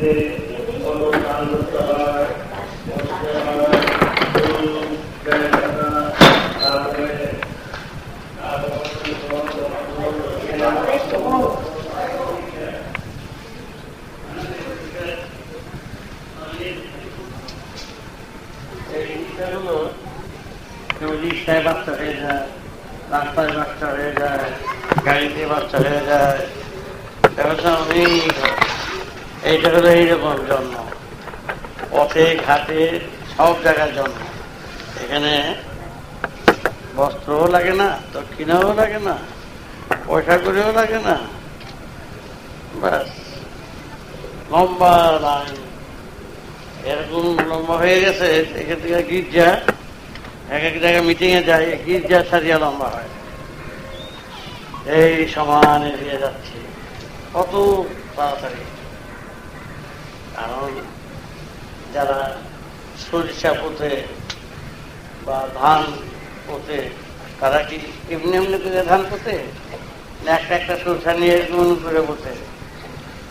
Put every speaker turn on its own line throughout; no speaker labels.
বাড়িতে কত কাজ করতে হয় বসতে হয় ফুল, বেলপাতা, তারপরে রিক্সায় বাচ্চা হয়ে এইটা হলো এইরকম জন্ম। পথে, ঘাটে, সব জায়গায় জন্ম। এখানে বস্ত্রও লাগে না, দক্ষিণাও লাগে না, পয়সা করেও লাগে না। ব্যাস, লম্বা লাইন। এরকম লম্বা হয়ে গেছে এখান থেকে গির্জা, এক এক জায়গায় মিটিং এ যায় গির্জা সারিয়া লম্বা হয়। এই সমান এগিয়ে যাচ্ছে। কত তাড়াতাড়ি। কারণ যারা সরিষা পোতে বা ধান পোতে তারা কি এমনি এমনি করে ধান পোতে না একটা একটা সরষা নিয়ে এরকম করে পোতে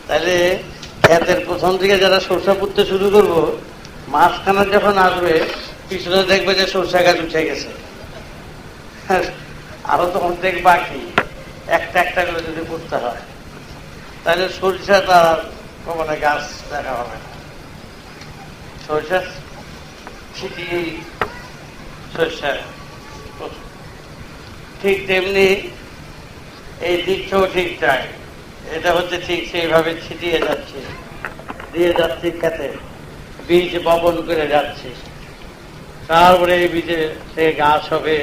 তাহলে ক্ষেতের প্রথম দিকে যারা সরষা পুঁততে শুরু করব, মাঝখানে যখন আসবে, পিছনে দেখবে যে সরষা গাছ উঠে গেছে। আরও তো অর্ধেক বাকি। একটা একটা করে যদি পুঁততে হয়, তাহলে সরিষা তার মানে গাছ দেখা হবে না। সরিষা ছিটিয়েই সরিষা প্রথম। ঠিক তেমনি এই দিকটাও ঠিক চাই এটা হচ্ছে ঠিক সেইভাবে ছিটিয়ে যাচ্ছে। দিয়ে যাচ্ছি খেতে। বীজ বপন করে যাচ্ছে। তারপরে এই বীজে সে গাছ হবে,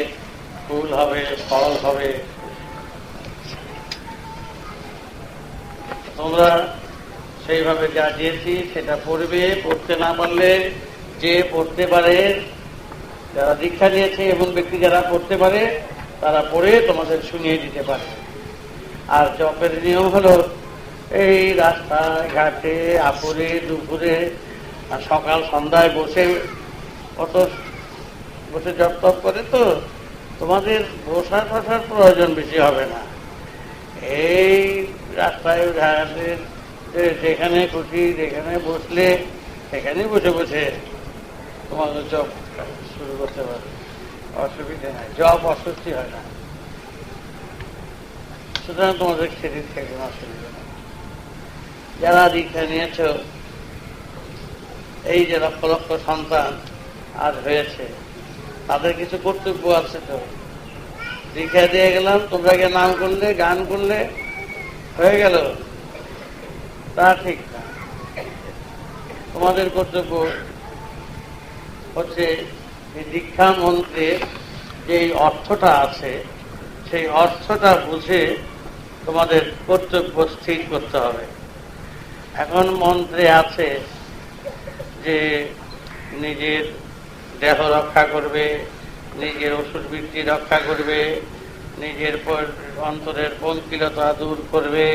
ফুল হবে, ফল হবে। তোমরা সেইভাবে যা দিয়েছি সেটা পড়বে, পড়তে না পারলে যে পড়তে পারে, যারা দীক্ষা দিয়েছে এমন ব্যক্তি যারা পড়তে পারে, তারা পড়ে তোমাদের শুনিয়ে দিতে পারে। আর জপের নিয়ম হলো, এই রাস্তায় ঘাটে আপুরে, দুপুরে, আর সকাল সন্ধ্যায় বসে কত বসে জপ টপ করে তো তোমাদের বসা টসার প্রয়োজন বেশি হবে না। এই রাস্তায় ঘাটে যেখানে খুশি, যেখানে বসলে সেখানে বসে বসে তোমাদের জব শুরু করতে পারবে অসুবিধা নাই জব অস্বস্তি হয় না। সুতরাং তোমাদের সেদিক থেকে অসুবিধা নেই। যারা দীক্ষা নিয়েছ, এই যে লক্ষ লক্ষ সন্তান আজ হয়েছে, তাদের কিছু কর্তব্য আছে তো। দীক্ষা দিয়ে গেলাম তোমরা নাম করলে, গান করলে, হয়ে গেল। তা ঠিক তোমাদের কর্তব্য হচ্ছে দীক্ষা মন্ত্রের যে অর্থটা আছে, সেই অর্থটা বুঝে তোমাদের কর্তব্য স্থির করতে হবে। এখন মন্ত্রে আছে যে নিজের দেহ রক্ষা করবে, নিজের ওষুধ বৃদ্ধি রক্ষা করবে, নিজের অন্তরের পঙ্কিলতা দূর করবে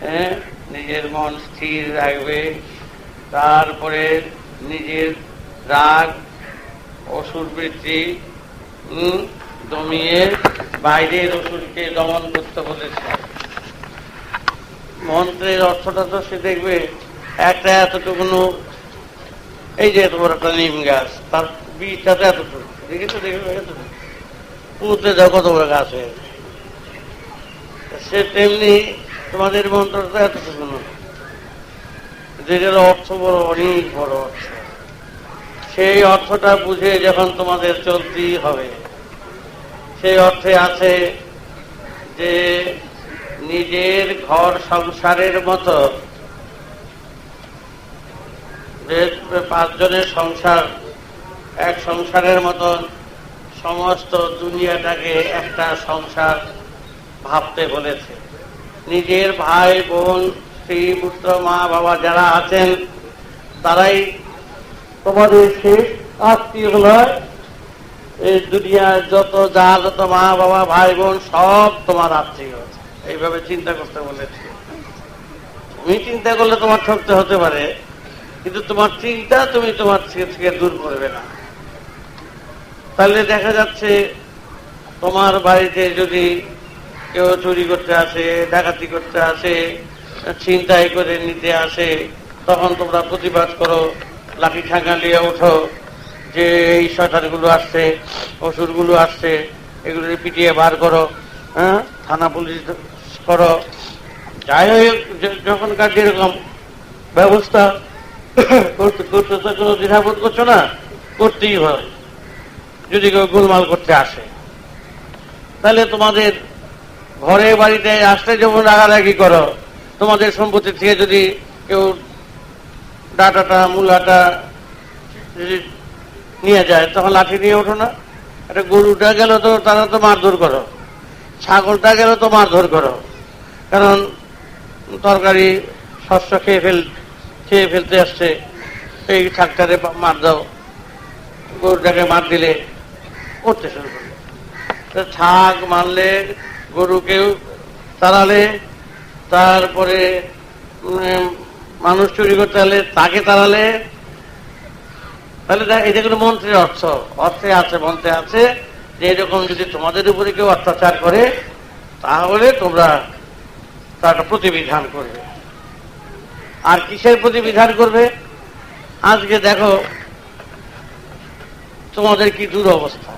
হ্যাঁ নিজের মন স্থির রাখবে। তারপরে নিজের রাগ অসুর বৃত্তি উম, দমিয়ে বাইরের অসুরকে দমন করতে বলেছে। মন্ত্রের অর্থটা তো সে দেখবে একটা এতটুকুনো এই যে এত বড় একটা নিম গাছ তার বীজটা তো এতটুকু দেখেছ দেখবে এতটুকু পুঁতে যাও কত বড় গাছ হয়ে সে তেমনি তোমাদের মন্ত্রটা এতটুকু যেটার অর্থ বড়, অনেক বড় অর্থ। সেই অর্থটা বুঝে যখন তোমাদের চলতেই হবে, সেই অর্থে আছে যে নিজের ঘর সংসারের মতো পাঁচজনের সংসার, এক সংসারের মতন সমস্ত দুনিয়াটাকে একটা সংসার ভাবতে বলেছে। নিজের ভাই, বোন, স্ত্রী, পুত্র, মা, বাবা যারা আছেন, তারাই তোমাদের শেষ আত্মীয় নয়। এই দুনিয়ার যত যা, যত মা, বাবা, ভাই, বোন, সব তোমার আত্মীয় এইভাবে চিন্তা করতে বলেছে তুমি চিন্তা করলে তোমার ঠকতে হতে পারে, কিন্তু তোমার চিন্তা তুমি তোমার থেকে থেকে দূর করবে না। তাহলে দেখা যাচ্ছে তোমার বাড়িতে যদি কেউ চুরি করতে আসে, ডাকাতি করতে আসে, ছিনতাই করে নিতে আসে, তখন তোমরা প্রতিবাদ করো, লাঠি ঠাঙ্গা নিয়ে ওঠো, যে এই শয়তানগুলো আসছে, অসুরগুলো আসছে এগুলো পিটিয়ে বার করো হ্যাঁ? থানা পুলিশ করো। যাই হোক যখনকার যেরকম ব্যবস্থা, করতে করতে তো কোনো দ্বিধাবোধ করছ না? করতেই হয়। যদি কেউ গোলমাল করতে আসে, তাহলে তোমাদের ঘরে বাড়িতে আসতে যেমন রাগারাগি করো, তোমাদের সম্পত্তি থেকে যদি কেউ ডাটাটা, মূলাটা যদি নিয়ে যায়, তখন লাঠি নিয়ে ওঠো না। একটা গরুটা গেল তো তারা তো মারধর করো। ছাগলটা গেল তো মারধর করো। কারণ তরকারি শস্য খেয়ে ফেল, খেয়ে ফেলতে আসছে, এই ছাগটারে মার দাও। গরুটাকে মার দিলে করতে শুরু করল ছাগ মারলে গরুকেও তাড়ালে, তারপরে মানুষ চুরি করতে হলে তাকে তাড়ালে। তাহলে এটা কোনো মন্ত্রের অর্থ, অর্থে আছে, মন্ত্রে আছে যে এরকম যদি তোমাদের উপরে কেউ অত্যাচার করে, তাহলে তোমরা তার প্রতিবিধান করবে। আর কিসের প্রতিবিধান করবে? আজকে দেখো, তোমাদের কি দুরবস্থা?